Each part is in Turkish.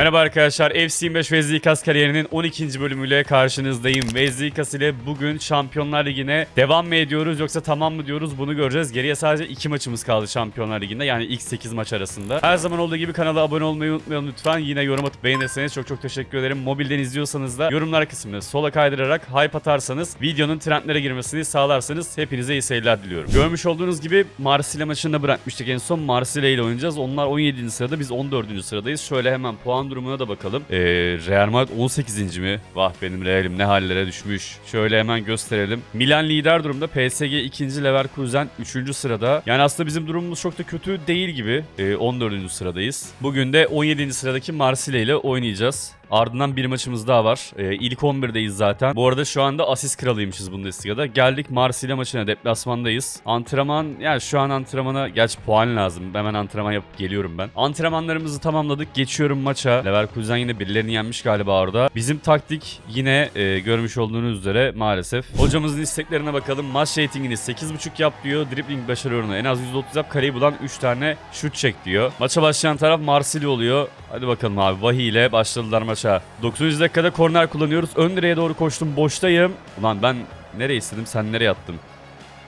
Merhaba arkadaşlar, FC25 Vezlikas kariyerinin 12. bölümüyle karşınızdayım. Vezlikas ile bugün Şampiyonlar Ligi'ne devam mı ediyoruz yoksa tamam mı diyoruz bunu göreceğiz. Geriye sadece 2 maçımız kaldı Şampiyonlar Ligi'nde yani ilk 8 maç arasında. Her zaman olduğu gibi kanala abone olmayı unutmayalım lütfen. Yine yorum atıp beğenirseniz çok çok teşekkür ederim. Mobilden izliyorsanız da yorumlar kısmını sola kaydırarak hype atarsanız videonun trendlere girmesini sağlarsanız hepinize iyi seyirler diliyorum. Görmüş olduğunuz gibi Marsilya maçında bırakmıştık en son Marsilya ile oynayacağız. Onlar 17. sırada biz 14. sıradayız. Şöyle hemen puan durumuna da bakalım. Ee, Real Madrid 18. mi? Vah benim Real'im ne hallere düşmüş. Şöyle hemen gösterelim. Milan lider durumda. PSG 2. Leverkusen 3. sırada. Yani aslında bizim durumumuz çok da kötü değil gibi. Ee, 14. sıradayız. Bugün de 17. sıradaki Marsilya ile oynayacağız. Ardından bir maçımız daha var. Ee, ilk 11'deyiz zaten. Bu arada şu anda asist kralıymışız Bundesliga'da. Geldik Marsilya maçına deplasmandayız. Antrenman yani şu an antrenmana gerçi puan lazım. Hemen antrenman yapıp geliyorum ben. Antrenmanlarımızı tamamladık. Geçiyorum maça. Leverkusen yine birilerini yenmiş galiba orada. Bizim taktik yine e, görmüş olduğunuz üzere maalesef. Hocamızın isteklerine bakalım. Maç ratingini 8.5 yap diyor. Dribbling başarı oranı en az %30 yap. Kareyi bulan 3 tane şut çek diyor. Maça başlayan taraf Marsilya oluyor. Hadi bakalım abi. Vahiy ile başladılar maça. 9. dakikada korner kullanıyoruz. Ön direğe doğru koştum. Boştayım. Ulan ben nereye istedim sen nereye attın?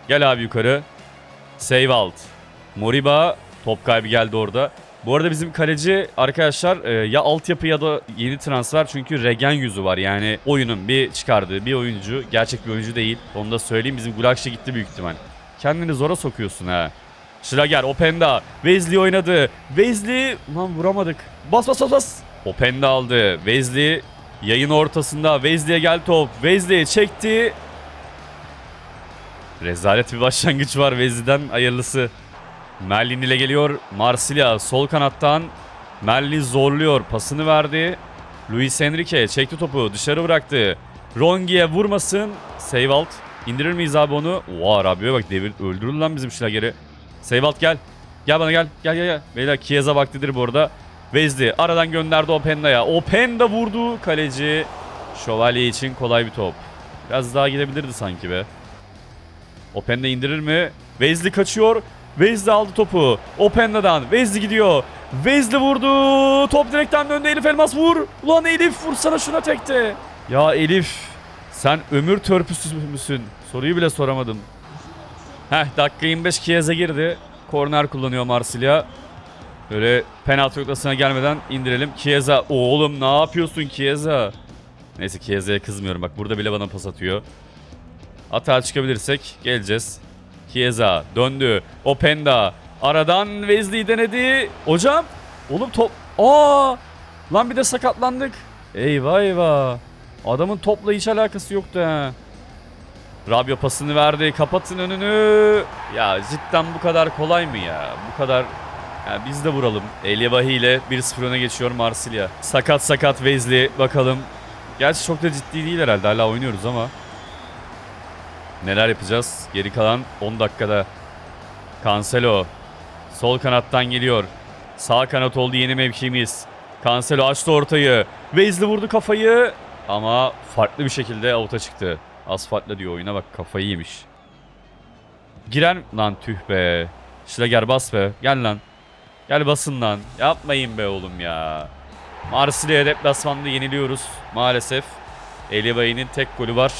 Gel abi yukarı. Save out. Moriba top kaybı geldi orada. Bu arada bizim kaleci arkadaşlar e, ya altyapı ya da yeni transfer çünkü regen yüzü var. Yani oyunun bir çıkardığı bir oyuncu gerçek bir oyuncu değil. Onu da söyleyeyim bizim Gulakş'a gitti büyük ihtimal. Kendini zora sokuyorsun ha. Schlager, Openda, Wesley oynadı. Wesley, ulan vuramadık. Bas bas bas bas. Openda aldı. Wesley yayın ortasında. Wesley'e gel top. Wesley çekti. Rezalet bir başlangıç var Wesley'den hayırlısı. Merlin ile geliyor. Marsilya sol kanattan. Merlin zorluyor. Pasını verdi. Luis Enrique çekti topu. Dışarı bıraktı. Rongi'ye vurmasın. Save out. İndirir miyiz abi onu? Oha Rabio'ya bak devir öldürür lan bizim Schlager'i. Save out gel. Gel bana gel. Gel gel gel. Beyler Chiesa vaktidir bu arada. Vezdi aradan gönderdi Openda'ya. Openda vurdu. Kaleci Şövalye için kolay bir top. Biraz daha gidebilirdi sanki be. Openda indirir mi? Vezli kaçıyor. Vezli aldı topu. Openda'dan. Vezli gidiyor. Vezli vurdu. Top direkten döndü. Elif Elmas vur. Ulan Elif vursana şuna tekte. Ya Elif. Sen ömür törpüsü müsün? Soruyu bile soramadım. Heh dakika 25 Chiesa girdi. Korner kullanıyor Marsilya. Böyle penaltı noktasına gelmeden indirelim. Chiesa. Oğlum ne yapıyorsun Chiesa? Neyse Chiesa'ya kızmıyorum. Bak burada bile bana pas atıyor. Atağa çıkabilirsek geleceğiz. Chiesa döndü. Openda. Aradan Wesley denedi. Hocam. Oğlum top. Aa! Lan bir de sakatlandık. Eyvah eyvah. Adamın topla hiç alakası yoktu ha. Rabio pasını verdi. Kapatın önünü. Ya cidden bu kadar kolay mı ya? Bu kadar ya biz de vuralım. Elyevahi ile 1-0 öne geçiyor Marsilya. Sakat sakat Wesley bakalım. Gerçi çok da ciddi değil herhalde hala oynuyoruz ama. Neler yapacağız? Geri kalan 10 dakikada. Cancelo. Sol kanattan geliyor. Sağ kanat oldu yeni mevkimiz. Cancelo açtı ortayı. Wesley vurdu kafayı. Ama farklı bir şekilde avuta çıktı. Asfaltla diyor oyuna bak kafayı yemiş. Giren lan tüh be. Schlager bas be. Gel lan. Gel basın lan. Yapmayın be oğlum ya. Marsilya'ya deplasmanda yeniliyoruz maalesef. Elibay'ın tek golü var.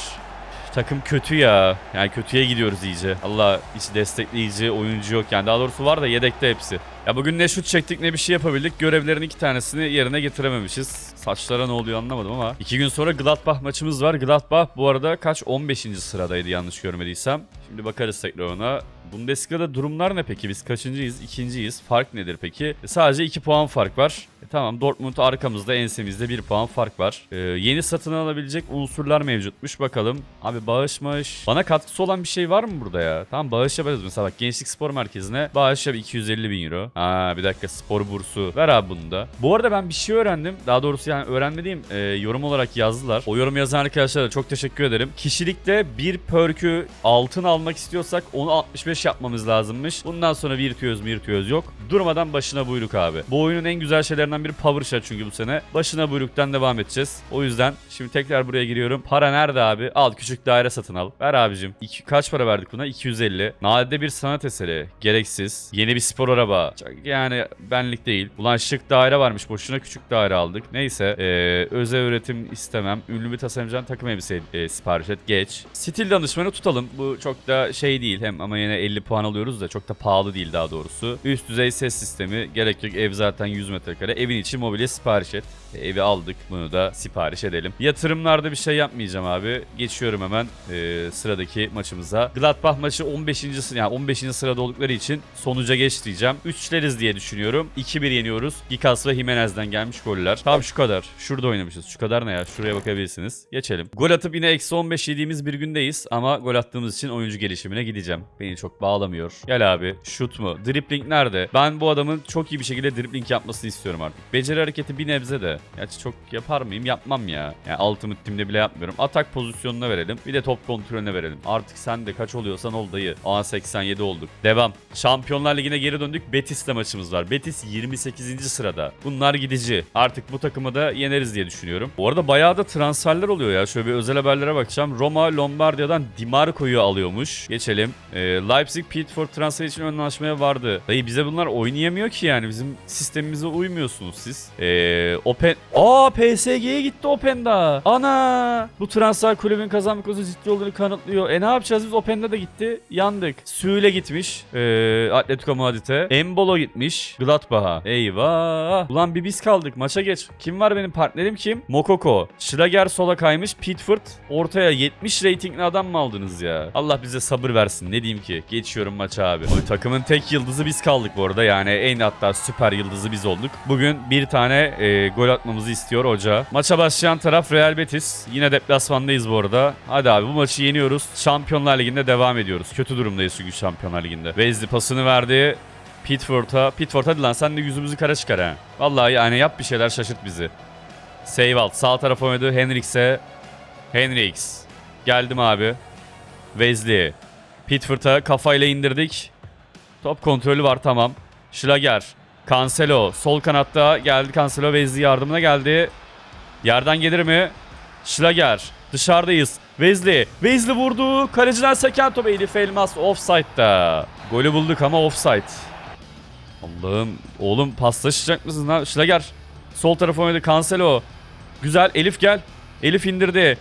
Takım kötü ya. Yani kötüye gidiyoruz iyice. Allah hiç destekleyici oyuncu yok. Yani daha doğrusu var da yedekte hepsi. Ya bugün ne şut çektik ne bir şey yapabildik. Görevlerin iki tanesini yerine getirememişiz. Saçlara ne oluyor anlamadım ama. iki gün sonra Gladbach maçımız var. Gladbach bu arada kaç? 15. sıradaydı yanlış görmediysem. Şimdi bakarız tekrar ona. Bundesliga'da durumlar ne peki? Biz kaçıncıyız? İkinciyiz. Fark nedir peki? E, sadece 2 puan fark var. E, tamam Dortmund arkamızda ensemizde 1 puan fark var. E, yeni satın alabilecek unsurlar mevcutmuş. Bakalım. Abi bağışmış. Bana katkısı olan bir şey var mı burada ya? Tamam bağış yaparız mesela bak Gençlik Spor Merkezi'ne bağış yap 250 bin euro. Aa bir dakika spor bursu. Ver abi bunu da. Bu arada ben bir şey öğrendim. Daha doğrusu yani öğrenmediğim e, yorum olarak yazdılar. O yorum yazan arkadaşlara çok teşekkür ederim. Kişilikte bir perkü altın almak istiyorsak onu 65 yapmamız lazımmış. Bundan sonra virtüöz virtüöz yok. Durmadan başına buyruk abi. Bu oyunun en güzel şeylerinden biri Power Shot çünkü bu sene. Başına buyruktan devam edeceğiz. O yüzden şimdi tekrar buraya giriyorum. Para nerede abi? Al küçük daire satın al. Ver abicim. İki, kaç para verdik buna? 250. Nadide bir sanat eseri. Gereksiz. Yeni bir spor araba. Yani benlik değil. Ulan şık daire varmış. Boşuna küçük daire aldık. Neyse. Ee, özel üretim istemem. Ünlü bir tasarımcıdan takım elbise e, sipariş et. Geç. Stil danışmanı tutalım. Bu çok da şey değil hem ama yine 50 puan alıyoruz da çok da pahalı değil daha doğrusu. Üst düzey ses sistemi. Gerek yok. Ev zaten 100 metrekare. Evin içi mobilya sipariş et. E, Evi aldık. Bunu da sipariş edelim. Yatırımlarda bir şey yapmayacağım abi. Geçiyorum hemen e, sıradaki maçımıza. Gladbach maçı 15. sıra yani 15. sırada oldukları için sonuca geç diyeceğim. Üçleriz diye düşünüyorum. 2-1 yeniyoruz. Gikas ve Jimenez'den gelmiş goller. Tam şu kadar. Şurada oynamışız. Şu kadar ne ya? Şuraya bakabilirsiniz. Geçelim. Gol atıp yine eksi 15 yediğimiz bir gündeyiz ama gol attığımız için oyuncu gelişimine gideceğim. Beni çok bağlamıyor. Gel abi. Şut mu? Dribbling nerede? Ben bu adamın çok iyi bir şekilde dribbling yapmasını istiyorum artık. Beceri hareketi bir nebze de. Gerçi çok yapar mıyım? Yapmam ya. Yani Ultimate Team'de bile yapmıyorum. Atak pozisyonuna verelim. Bir de top kontrolüne verelim. Artık sen de kaç oluyorsan ol dayı. Aa 87 olduk. Devam. Şampiyonlar Ligi'ne geri döndük. Betis'le maçımız var. Betis 28. sırada. Bunlar gidici. Artık bu takımı da yeneriz diye düşünüyorum. Bu arada bayağı da transferler oluyor ya. Şöyle bir özel haberlere bakacağım. Roma Lombardia'dan Di Marco'yu alıyormuş. Geçelim. Ee, Pitford transfer için ön anlaşmaya vardı. Dayı bize bunlar oynayamıyor ki yani. Bizim sistemimize uymuyorsunuz siz. Ee, Open... Aa PSG'ye gitti Open'da. Ana! Bu transfer kulübün kazanma konusu ciddi olduğunu kanıtlıyor. E ne yapacağız biz? Open'da da gitti. Yandık. Süle gitmiş. Ee, Atletico Madrid'e. Embolo gitmiş. Gladbach'a. Eyvah. Ulan bir biz kaldık. Maça geç. Kim var benim partnerim kim? Mokoko. Schlager sola kaymış. Pitford ortaya 70 ratingli adam mı aldınız ya? Allah bize sabır versin. Ne diyeyim ki? Geçiyorum maça abi. Oy, takımın tek yıldızı biz kaldık bu arada. Yani en hatta süper yıldızı biz olduk. Bugün bir tane e, gol atmamızı istiyor hoca. Maça başlayan taraf Real Betis. Yine deplasmandayız bu arada. Hadi abi bu maçı yeniyoruz. Şampiyonlar Ligi'nde devam ediyoruz. Kötü durumdayız çünkü Şampiyonlar Ligi'nde. Wesley pasını verdi. Pitford'a. Pitford hadi lan sen de yüzümüzü kara çıkar ha. Vallahi yani yap bir şeyler şaşırt bizi. Save out. Sağ tarafa oynadı. Henriks'e. Henriks. Geldim abi. Wesley. Pitford'a kafayla indirdik. Top kontrolü var tamam. Schlager. Cancelo. Sol kanatta geldi Cancelo. Wesley yardımına geldi. Yerden gelir mi? Schlager. Dışarıdayız. Wesley. Wesley vurdu. Kaleciden seken top. Elif Elmas offside'da. Golü bulduk ama offside. Allah'ım. Oğlum paslaşacak mısın lan? Schlager. Sol tarafa oynadı. Cancelo. Güzel. Elif gel. Elif indirdi.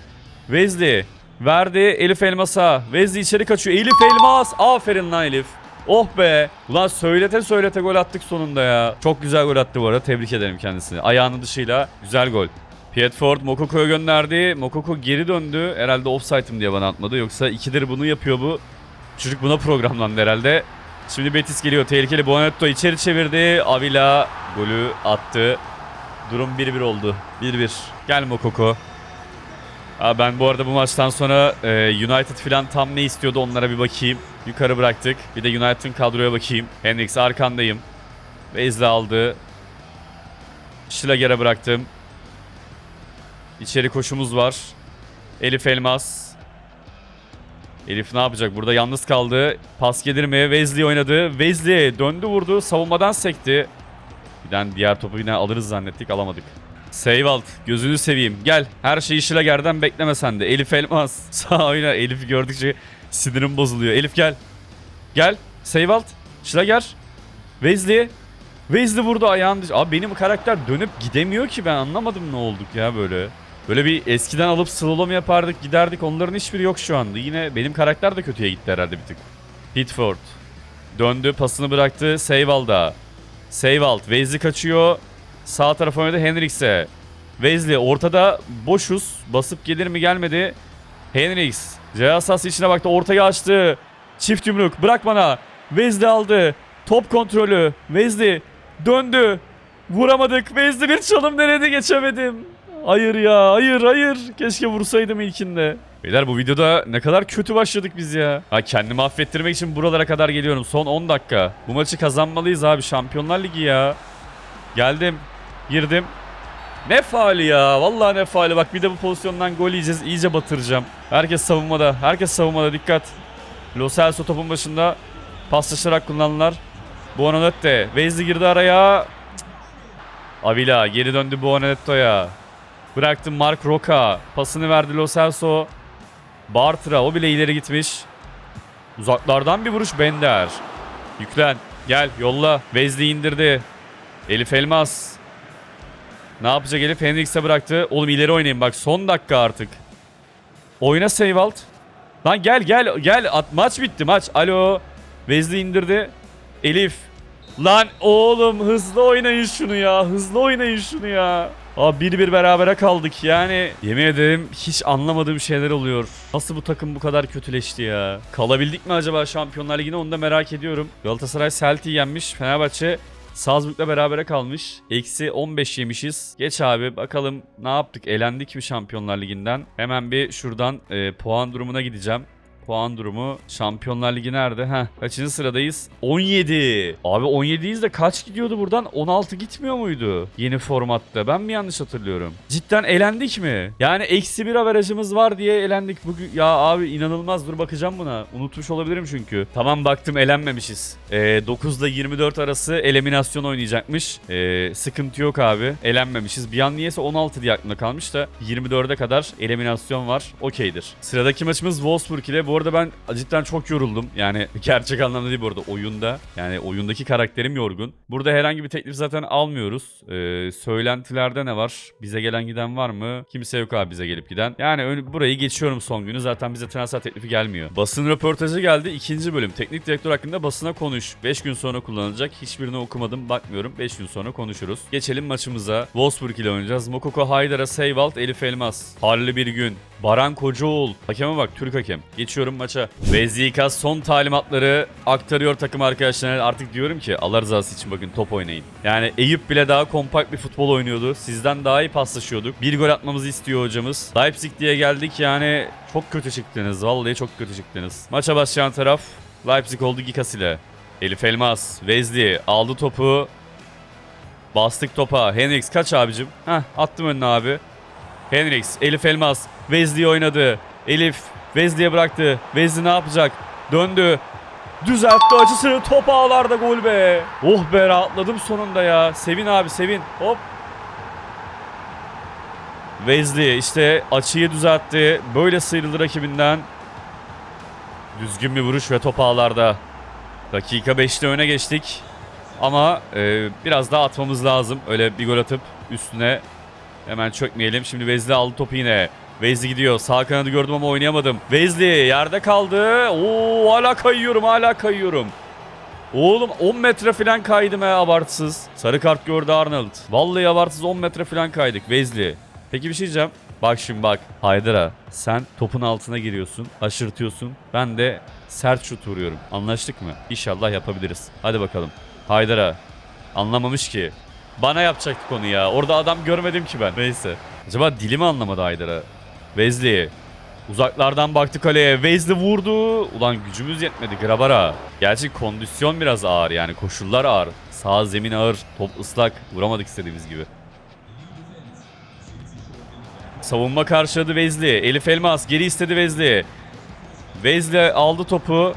Wesley. Verdi Elif Elmas'a. Wesley içeri kaçıyor. Elif Elmas. Aferin lan Elif. Oh be. Ulan söylete söylete gol attık sonunda ya. Çok güzel gol attı bu arada. Tebrik ederim kendisini. Ayağının dışıyla güzel gol. Pietford Mokoko'ya gönderdi. Mokoko geri döndü. Herhalde offside'ım diye bana atmadı. Yoksa ikidir bunu yapıyor bu. Çocuk buna programlandı herhalde. Şimdi Betis geliyor. Tehlikeli Bonetto içeri çevirdi. Avila golü attı. Durum 1-1 oldu. 1-1. Gel Mokoko. Aa, ben bu arada bu maçtan sonra e, United falan tam ne istiyordu onlara bir bakayım. Yukarı bıraktık. Bir de United'ın kadroya bakayım. Hendrix arkandayım. Wesley aldı. Schlager'e bıraktım. İçeri koşumuz var. Elif Elmas. Elif ne yapacak? Burada yalnız kaldı. Pas gelir mi? Wesley oynadı. Wesley döndü vurdu. Savunmadan sekti. Birden diğer topu yine alırız zannettik. Alamadık. Seyvalt gözünü seveyim. Gel. Her şeyi Schlager'den bekleme sen de. Elif Elmas. Sağ oyna. Elif'i gördükçe sinirim bozuluyor. Elif gel. Gel. Seyvalt. Schlager. Wesley. Wesley vurdu ayağın dışı. Abi benim karakter dönüp gidemiyor ki ben anlamadım ne olduk ya böyle. Böyle bir eskiden alıp slalom yapardık giderdik onların hiçbiri yok şu anda. Yine benim karakter de kötüye gitti herhalde bir tık. Pitford. Döndü pasını bıraktı Seyval'da. Seyvald. Wesley kaçıyor. Sağ tarafa oynadı Henriks'e. Wesley ortada boşuz. Basıp gelir mi gelmedi. Henriks. Ceza içine baktı. Ortaya açtı. Çift yumruk. Bırak bana. Wesley aldı. Top kontrolü. Wesley döndü. Vuramadık. Wesley bir çalım denedi geçemedim. Hayır ya hayır hayır. Keşke vursaydım ilkinde. Beyler bu videoda ne kadar kötü başladık biz ya. Ha kendimi affettirmek için buralara kadar geliyorum. Son 10 dakika. Bu maçı kazanmalıyız abi. Şampiyonlar Ligi ya. Geldim. Girdim. Ne faali ya. Vallahi ne faali. Bak bir de bu pozisyondan gol yiyeceğiz. İyice batıracağım. Herkes savunmada. Herkes savunmada. Dikkat. Lo Celso topun başında. Paslaşarak kullanılan. Buonanotte. Wesley girdi araya. Avila geri döndü Buonanotto'ya. Bıraktım Mark Roca. Pasını verdi Lo Celso. Bartra o bile ileri gitmiş. Uzaklardan bir vuruş Bender. Yüklen. Gel yolla. Vezli indirdi. Elif Elmas. Ne yapacak Elif? Hendrix'e bıraktı. Oğlum ileri oynayın bak son dakika artık. Oyna Seyvalt. Lan gel gel gel. At, maç bitti maç. Alo. Vezli indirdi. Elif. Lan oğlum hızlı oynayın şunu ya. Hızlı oynayın şunu ya. Abi bir bir berabere kaldık yani. Yemin ederim hiç anlamadığım şeyler oluyor. Nasıl bu takım bu kadar kötüleşti ya? Kalabildik mi acaba Şampiyonlar Ligi'ne onu da merak ediyorum. Galatasaray Celtic'i yenmiş. Fenerbahçe Salzburg'la berabere kalmış. Eksi 15 yemişiz. Geç abi bakalım ne yaptık? Elendik mi Şampiyonlar Ligi'nden? Hemen bir şuradan e, puan durumuna gideceğim. Puan durumu Şampiyonlar Ligi nerede? Heh. Kaçıncı sıradayız? 17. Abi 17'yiz de kaç gidiyordu buradan? 16 gitmiyor muydu? Yeni formatta. Ben mi yanlış hatırlıyorum? Cidden elendik mi? Yani eksi bir averajımız var diye elendik. Bugün ya abi inanılmaz. Dur bakacağım buna. Unutmuş olabilirim çünkü. Tamam baktım elenmemişiz. Ee, 9 ile 24 arası eliminasyon oynayacakmış. Ee, sıkıntı yok abi. Elenmemişiz. Bir an niyeyse 16 diye aklımda kalmış da 24'e kadar eliminasyon var. Okeydir. Sıradaki maçımız Wolfsburg ile. Bu arada ben cidden çok yoruldum. Yani gerçek anlamda değil bu arada oyunda. Yani oyundaki karakterim yorgun. Burada herhangi bir teklif zaten almıyoruz. Ee, söylentilerde ne var? Bize gelen giden var mı? Kimse yok abi bize gelip giden. Yani burayı geçiyorum son günü. Zaten bize transfer teklifi gelmiyor. Basın röportajı geldi. ikinci bölüm. Teknik direktör hakkında basına konuş. 5 gün sonra kullanılacak. Hiçbirini okumadım. Bakmıyorum. 5 gün sonra konuşuruz. Geçelim maçımıza. Wolfsburg ile oynayacağız. Mokoko Haydar'a Seyvalt, Elif Elmas. Harlı bir gün. Baran Kocaoğul. Hakeme bak Türk hakem. Geçiyorum maça. Vezika son talimatları aktarıyor takım arkadaşlarına. Artık diyorum ki Allah için bakın top oynayın. Yani Eyüp bile daha kompakt bir futbol oynuyordu. Sizden daha iyi paslaşıyorduk. Bir gol atmamızı istiyor hocamız. Leipzig diye geldik yani çok kötü çıktınız. Vallahi çok kötü çıktınız. Maça başlayan taraf Leipzig oldu Gikas ile. Elif Elmas, Vezli aldı topu. Bastık topa. Henriks kaç abicim? Heh attım önüne abi. Henriks, Elif Elmas, Vezli'yi oynadı. Elif, Vezli'ye bıraktı. Vezli ne yapacak? Döndü. Düzeltti açısını top ağlarda gol be. Oh be rahatladım sonunda ya. Sevin abi sevin. Hop. Vezli işte açıyı düzeltti. Böyle sıyrıldı rakibinden. Düzgün bir vuruş ve top ağlarda. Dakika 5'te öne geçtik. Ama e, biraz daha atmamız lazım. Öyle bir gol atıp üstüne hemen çökmeyelim. Şimdi Vezli aldı topu yine. Vezli gidiyor. Sağ kanadı gördüm ama oynayamadım. Vezli yerde kaldı. Oo hala kayıyorum hala kayıyorum. Oğlum 10 metre falan kaydım he abartısız. Sarı kart gördü Arnold. Vallahi abartısız 10 metre falan kaydık Vezli. Peki bir şey diyeceğim. Bak şimdi bak. Haydara sen topun altına giriyorsun. Aşırtıyorsun. Ben de sert şut vuruyorum. Anlaştık mı? İnşallah yapabiliriz. Hadi bakalım. Haydara. Anlamamış ki. Bana yapacaktık onu ya. Orada adam görmedim ki ben. Neyse. Acaba dilimi anlamadı Haydara. Vezli. Uzaklardan baktı kaleye. Vezli vurdu. Ulan gücümüz yetmedi Grabara. Gerçi kondisyon biraz ağır yani. Koşullar ağır. Sağ zemin ağır. Top ıslak. Vuramadık istediğimiz gibi. Savunma karşıladı Vezli. Elif Elmas geri istedi Vezli. Vezli aldı topu.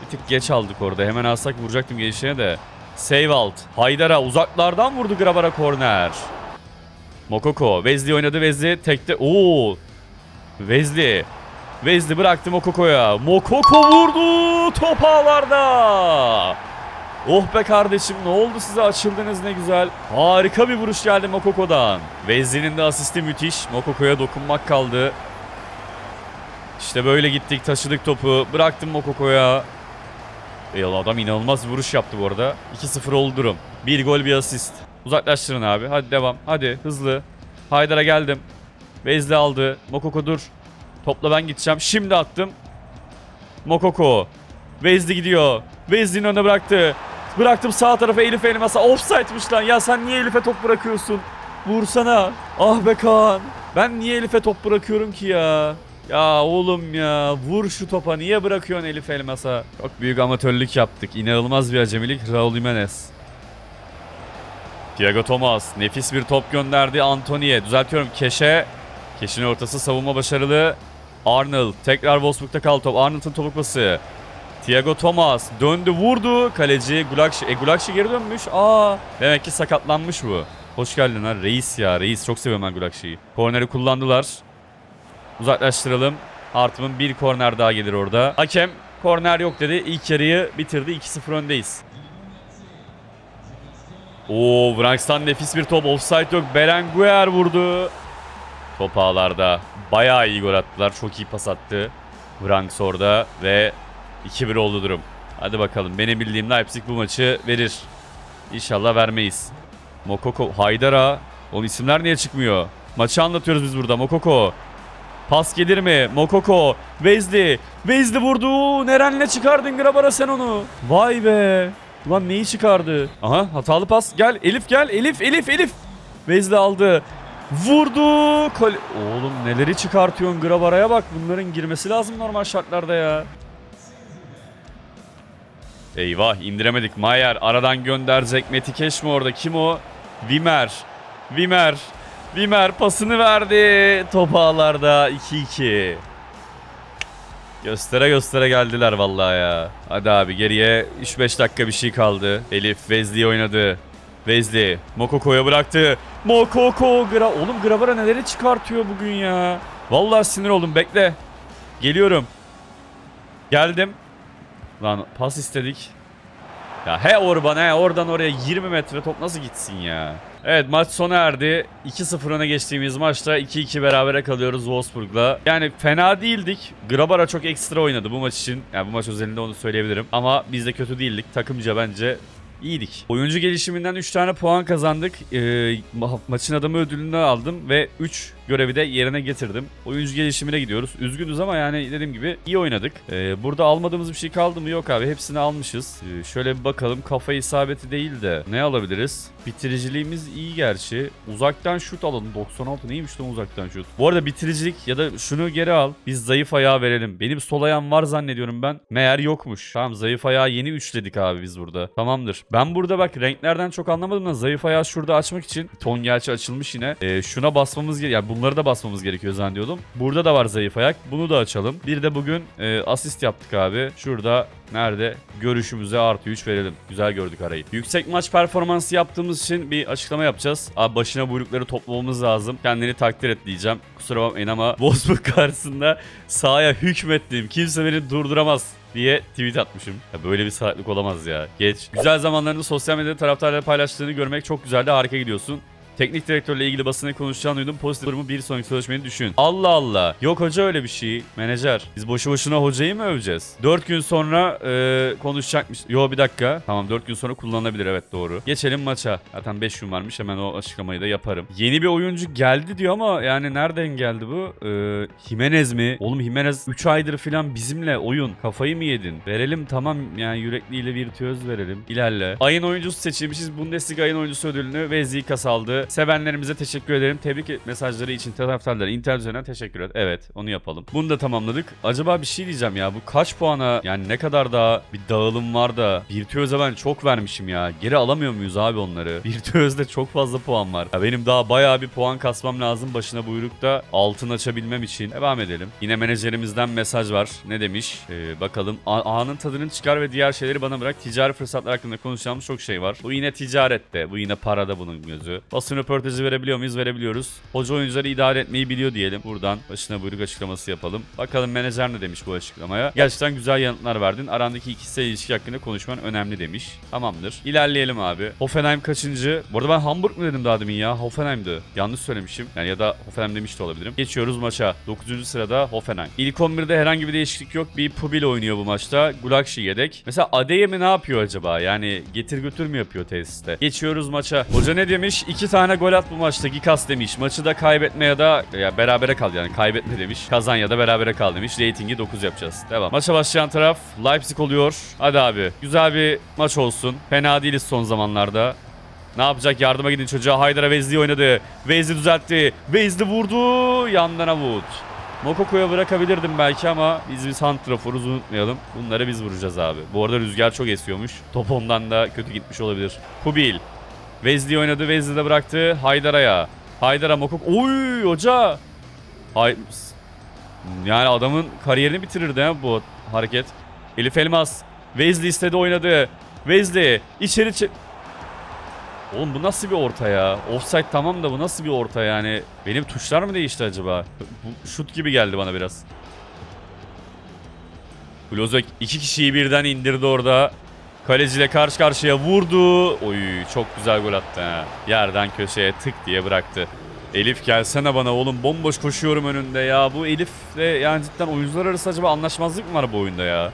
Bir tık geç aldık orada. Hemen alsak vuracaktım gelişine de. Seyvalt. Haydar'a uzaklardan vurdu Grabar'a korner. Mokoko. Vezli oynadı. Vezli tekte. Oo. Vezli. Vezli bıraktı Mokoko'ya. Mokoko vurdu. Top ağlarda. Oh be kardeşim ne oldu size açıldınız ne güzel. Harika bir vuruş geldi Mokoko'dan. Vezli'nin de asisti müthiş. Mokoko'ya dokunmak kaldı. İşte böyle gittik taşıdık topu. Bıraktım Mokoko'ya. Eyvallah adam inanılmaz bir vuruş yaptı bu arada. 2-0 oldu durum. Bir gol bir asist. Uzaklaştırın abi. Hadi devam. Hadi hızlı. Haydar'a geldim. Vezli aldı. Mokoko dur. Topla ben gideceğim. Şimdi attım. Mokoko. Vezli gidiyor. Vezli'nin önüne bıraktı. Bıraktım sağ tarafa Elif Elmas'a. Offside'mış lan. Ya sen niye Elif'e top bırakıyorsun? Vursana. Ah be Kaan. Ben niye Elif'e top bırakıyorum ki ya? Ya oğlum ya vur şu topa niye bırakıyorsun Elif Elmas'a? Çok büyük amatörlük yaptık. İnanılmaz bir acemilik. Raul Jimenez. Thiago Thomas nefis bir top gönderdi Antony'ye. Düzeltiyorum Keşe. Keş'in ortası savunma başarılı. Arnold tekrar Wolfsburg'da kaldı top. Arnold'ın topuk pası. Thiago Thomas döndü vurdu. Kaleci Gulakşi. E Gulakşi geri dönmüş. Aa demek ki sakatlanmış bu. Hoş geldin ha reis ya reis. Çok seviyorum ben Gulakşi'yi. Korneri kullandılar. Uzaklaştıralım. Hartman bir korner daha gelir orada. Hakem Korner yok dedi. İlk yarıyı bitirdi. 2-0 öndeyiz. Oo Wranks'tan nefis bir top. Offside yok. Berenguer vurdu. Top ağlarda. Bayağı iyi gol attılar. Çok iyi pas attı. Wranks orada ve 2-1 oldu durum. Hadi bakalım. Benim bildiğim Leipzig bu maçı verir. İnşallah vermeyiz. Mokoko, Haydara. O isimler niye çıkmıyor? Maçı anlatıyoruz biz burada. Mokoko. Pas gelir mi? Mokoko. Vezli. Vezli vurdu. Nerenle çıkardın Grabar'a sen onu? Vay be. Ulan neyi çıkardı? Aha hatalı pas. Gel Elif gel. Elif Elif Elif. Vezli aldı. Vurdu. Kale... Oğlum neleri çıkartıyorsun Grabara'ya bak. Bunların girmesi lazım normal şartlarda ya. Eyvah indiremedik. Mayer aradan gönderecek. Meti Keş mi orada? Kim o? Vimer. Vimer. Vimer pasını verdi. Top ağlarda 2-2. Göstere göstere geldiler vallahi ya. Hadi abi geriye 3-5 dakika bir şey kaldı. Elif Vezli oynadı. Vezli Mokoko'ya bıraktı. Mokoko Gra oğlum Gravara neleri çıkartıyor bugün ya. Vallahi sinir oldum bekle. Geliyorum. Geldim. Lan pas istedik. Ya he Orban he oradan oraya 20 metre top nasıl gitsin ya? Evet maç sona erdi. 2-0 öne geçtiğimiz maçta 2-2 berabere kalıyoruz Wolfsburg'la. Yani fena değildik. Grabara çok ekstra oynadı bu maç için. Yani bu maç özelinde onu söyleyebilirim. Ama biz de kötü değildik. Takımca bence iyiydik. Oyuncu gelişiminden 3 tane puan kazandık. Ee, ma- maçın adamı ödülünü aldım ve 3 görevi de yerine getirdim. Oyuncu gelişimine gidiyoruz. Üzgünüz ama yani dediğim gibi iyi oynadık. Ee, burada almadığımız bir şey kaldı mı? Yok abi hepsini almışız. Ee, şöyle bir bakalım kafa isabeti değil de ne alabiliriz? Bitiriciliğimiz iyi gerçi. Uzaktan şut alalım. 96 neymiş lan uzaktan şut? Bu arada bitiricilik ya da şunu geri al. Biz zayıf ayağı verelim. Benim sol ayağım var zannediyorum ben. Meğer yokmuş. Tamam zayıf ayağı yeni üçledik abi biz burada. Tamamdır. Ben burada bak renklerden çok anlamadım da zayıf ayağı şurada açmak için ton gerçi açılmış yine. Ee, şuna basmamız gerekiyor. Yani bunları da basmamız gerekiyor zannediyordum. Burada da var zayıf ayak. Bunu da açalım. Bir de bugün e, asist yaptık abi. Şurada nerede? Görüşümüze artı 3 verelim. Güzel gördük arayı. Yüksek maç performansı yaptığımız için bir açıklama yapacağız. Abi başına buyrukları toplamamız lazım. Kendini takdir et diyeceğim. Kusura bakmayın ama Wolfsburg karşısında sahaya hükmettim. Kimse beni durduramaz diye tweet atmışım. Ya böyle bir saatlik olamaz ya. Geç. Güzel zamanlarını sosyal medyada taraftarlarla paylaştığını görmek çok güzeldi. Harika gidiyorsun. Teknik direktörle ilgili basına konuşacağını duydum. Pozitif durumu bir sonraki sözleşmeni düşün. Allah Allah. Yok hoca öyle bir şey. Menajer. Biz boşu boşuna hocayı mı öveceğiz? 4 gün sonra e, konuşacakmış. Yo bir dakika. Tamam 4 gün sonra kullanılabilir evet doğru. Geçelim maça. Zaten 5 gün varmış hemen o açıklamayı da yaparım. Yeni bir oyuncu geldi diyor ama yani nereden geldi bu? E, Jimenez mi? Oğlum Jimenez 3 aydır falan bizimle oyun. Kafayı mı yedin? Verelim tamam yani yürekliyle virtüöz verelim. İlerle. Ayın oyuncusu seçilmişiz. Bundesliga ayın oyuncusu ödülünü ve Zikas Sevenlerimize teşekkür ederim. Tebrik mesajları için taraftarlara internet üzerinden teşekkür et. Evet onu yapalım. Bunu da tamamladık. Acaba bir şey diyeceğim ya. Bu kaç puana yani ne kadar daha bir dağılım var da Virtüöz'e ben çok vermişim ya. Geri alamıyor muyuz abi onları? Virtüöz'de çok fazla puan var. Ya benim daha bayağı bir puan kasmam lazım. Başına buyrukta altın açabilmem için. Devam edelim. Yine menajerimizden mesaj var. Ne demiş? Ee, bakalım. A- anın tadını çıkar ve diğer şeyleri bana bırak. Ticari fırsatlar hakkında konuşacağımız çok şey var. Bu yine ticarette. Bu yine parada bunun gözü. Basın röportajı verebiliyor muyuz? Verebiliyoruz. Hoca oyuncuları idare etmeyi biliyor diyelim. Buradan başına buyruk açıklaması yapalım. Bakalım menajer ne demiş bu açıklamaya. Gerçekten güzel yanıtlar verdin. Arandaki ikisi ilişki hakkında konuşman önemli demiş. Tamamdır. İlerleyelim abi. Hoffenheim kaçıncı? Bu arada ben Hamburg mu dedim daha demin ya? Hoffenheim'di. Yanlış söylemişim. Yani ya da Hoffenheim demiş de olabilirim. Geçiyoruz maça. 9. sırada Hoffenheim. İlk 11'de herhangi bir değişiklik yok. Bir Pubil oynuyor bu maçta. Gulakşi yedek. Mesela Adeyemi ne yapıyor acaba? Yani getir götür mü yapıyor tesiste? Geçiyoruz maça. Hoca ne demiş? İki tane gol at bu maçta. Gikas demiş. Maçı da kaybetme ya da ya berabere kal yani kaybetme demiş. Kazan ya da berabere kal demiş. Ratingi 9 yapacağız. Devam. Maça başlayan taraf Leipzig oluyor. Hadi abi. Güzel bir maç olsun. Fena değiliz son zamanlarda. Ne yapacak? Yardıma gidin çocuğa. Haydar'a Vezli oynadı. Vezli düzeltti. Vezli vurdu. Yandan Wood. Mokoko'ya bırakabilirdim belki ama biz bir santraforuz unutmayalım. Bunları biz vuracağız abi. Bu arada rüzgar çok esiyormuş. Top ondan da kötü gitmiş olabilir. Kubil. Vezli oynadı. Vezli de bıraktı. Haydar'a. Haydar'a Mokoko. Oy hoca. Hay yani adamın kariyerini bitirirdi bu hareket. Elif Elmas. Vezli istedi oynadı. Vezli içeri çe- Oğlum bu nasıl bir orta ya? Offside tamam da bu nasıl bir orta yani? Benim tuşlar mı değişti acaba? Bu şut gibi geldi bana biraz. Klozek iki kişiyi birden indirdi orada. Kaleciyle karşı karşıya vurdu. Oy çok güzel gol attı ha. Yerden köşeye tık diye bıraktı. Elif gelsene bana oğlum bomboş koşuyorum önünde ya. Bu Elif'le yani cidden oyuncular arası acaba anlaşmazlık mı var bu oyunda ya?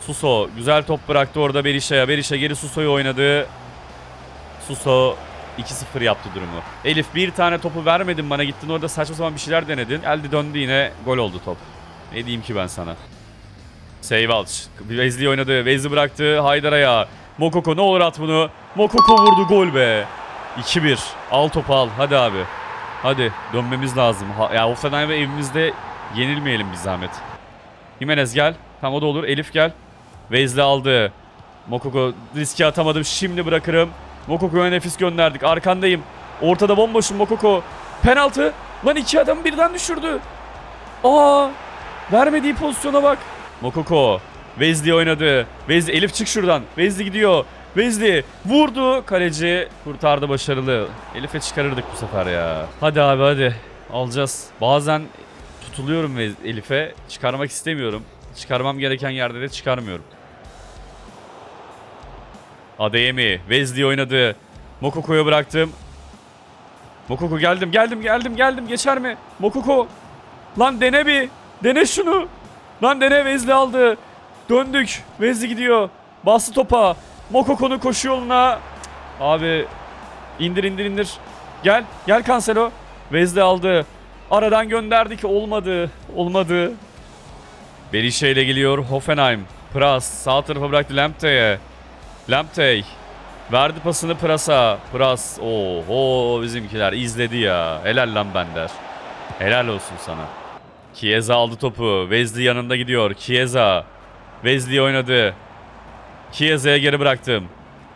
Suso güzel top bıraktı orada Berisha'ya. Berisha geri Suso'yu oynadı. Suso 2-0 yaptı durumu. Elif bir tane topu vermedin bana gittin orada saçma sapan bir şeyler denedin. Geldi döndü yine gol oldu top. Ne diyeyim ki ben sana? Seyvalç. Vezli oynadı. Vezli bıraktı. Haydar'a Mokoko ne olur at bunu. Mokoko vurdu gol be. 2-1. Al topu al. Hadi abi. Hadi dönmemiz lazım. Ha, ya Hoffenheim ve evimizde yenilmeyelim bir zahmet. Jimenez gel. Tamam o da olur. Elif gel. Vezli aldı. Mokoko riske atamadım. Şimdi bırakırım. Mokoko'ya nefis gönderdik. Arkandayım. Ortada bomboşum Mokoko. Penaltı. Lan iki adam birden düşürdü. Aa! Vermediği pozisyona bak. Mokoko. Vezli oynadı. Vezli Elif çık şuradan. Vezli gidiyor. Vezli vurdu. Kaleci kurtardı başarılı. Elif'e çıkarırdık bu sefer ya. Hadi abi hadi. Alacağız. Bazen tutuluyorum Elif'e. Çıkarmak istemiyorum. Çıkarmam gereken yerde de çıkarmıyorum. Adeyemi. Vezli oynadı. Mokoko'ya bıraktım. Mokoko geldim geldim geldim geldim geçer mi? Mokoko. Lan dene bir. Dene şunu. Lan dene Vezli aldı. Döndük. Vezli gidiyor. Bastı topa. Mokoko'nun koşu yoluna. Abi indir indir indir. Gel. Gel Cancelo. Vezli aldı. Aradan gönderdik. Olmadı. Olmadı. Berisha ile geliyor Hoffenheim. Pras sağ tarafa bıraktı Lamptey'e. Lamptey. Verdi pasını Pras'a. Pras. Oho bizimkiler izledi ya. Helal lan Bender. Helal olsun sana. Chiesa aldı topu. Wesley yanında gidiyor. Chiesa. Wesley oynadı. Chiesa'ya geri bıraktım.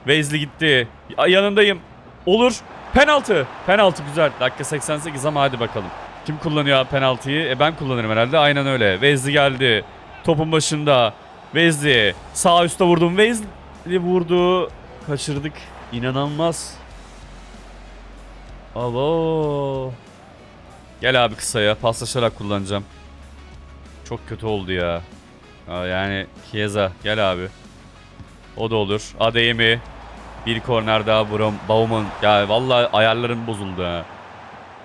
Wesley gitti. Ya- Yanındayım. Olur. Penaltı. Penaltı güzel. Dakika 88 ama hadi bakalım. Kim kullanıyor penaltıyı? E ben kullanırım herhalde. Aynen öyle. Wesley geldi. Topun başında. Wesley. Sağ üstte vurdum. Wesley vurdu. Kaçırdık. İnanılmaz. Alo. Gel abi kısaya. Paslaşarak kullanacağım. Çok kötü oldu ya. Yani Chiesa gel abi. O da olur. Adeyemi. Bir korner daha Brom, Bauman. Ya vallahi ayarlarım bozuldu ha.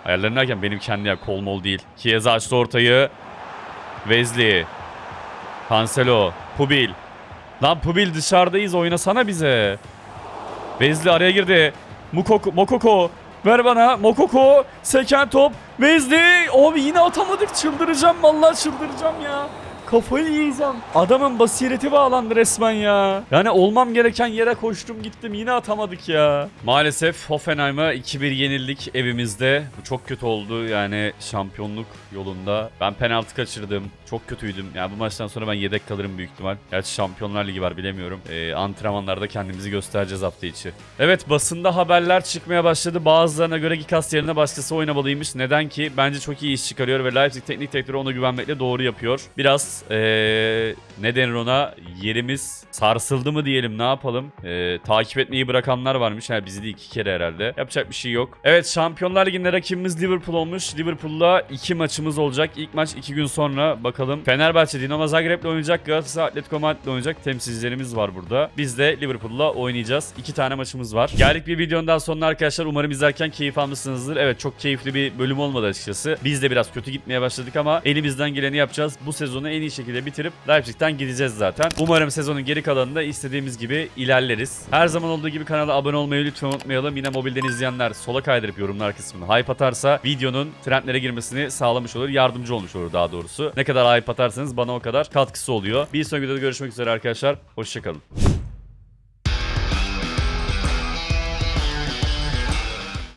Ayarlarım derken benim kendi ya kol değil. Chiesa açtı ortayı. Wesley. Cancelo. Pubil. Lan Pubil dışarıdayız oynasana bize. Wesley araya girdi. Mukoko, Mokoko. Ver bana. Mokoko. Seken top. Wesley. Abi yine atamadık. Çıldıracağım. Vallahi çıldıracağım ya. Kafayı yiyeceğim. Adamın basireti bağlandı resmen ya. Yani olmam gereken yere koştum gittim yine atamadık ya. Maalesef Hoffenheim'a 2-1 yenildik evimizde. Bu çok kötü oldu yani şampiyonluk yolunda. Ben penaltı kaçırdım. Çok kötüydüm. Yani bu maçtan sonra ben yedek kalırım büyük ihtimal. Gerçi Şampiyonlar Ligi var bilemiyorum. Ee, antrenmanlarda kendimizi göstereceğiz hafta içi. Evet basında haberler çıkmaya başladı. Bazılarına göre Gikas yerine başkası oynamalıymış. Neden ki? Bence çok iyi iş çıkarıyor ve Leipzig teknik direktörü ona güvenmekle doğru yapıyor. Biraz ee, ne denir ona? Yerimiz sarsıldı mı diyelim ne yapalım? Ee, takip etmeyi bırakanlar varmış. Ha, bizi de iki kere herhalde. Yapacak bir şey yok. Evet Şampiyonlar Ligi'nde rakibimiz Liverpool olmuş. Liverpool'la iki maçımız olacak. İlk maç iki gün sonra bakalım. Fenerbahçe Dinamo Zagreb'le oynayacak. Galatasaray Atletico Madrid'le oynayacak. Temsilcilerimiz var burada. Biz de Liverpool'la oynayacağız. İki tane maçımız var. Geldik bir videonun daha sonuna arkadaşlar. Umarım izlerken keyif almışsınızdır. Evet çok keyifli bir bölüm olmadı açıkçası. Biz de biraz kötü gitmeye başladık ama elimizden geleni yapacağız. Bu sezonu en iyi şekilde bitirip Leipzig'ten gideceğiz zaten. Umarım sezonun geri kalanında istediğimiz gibi ilerleriz. Her zaman olduğu gibi kanala abone olmayı lütfen unutmayalım. Yine mobilden izleyenler sola kaydırıp yorumlar kısmına hype atarsa videonun trendlere girmesini sağlamış olur. Yardımcı olmuş olur daha doğrusu. Ne kadar hype atarsanız bana o kadar katkısı oluyor. Bir sonraki videoda görüşmek üzere arkadaşlar. Hoşçakalın.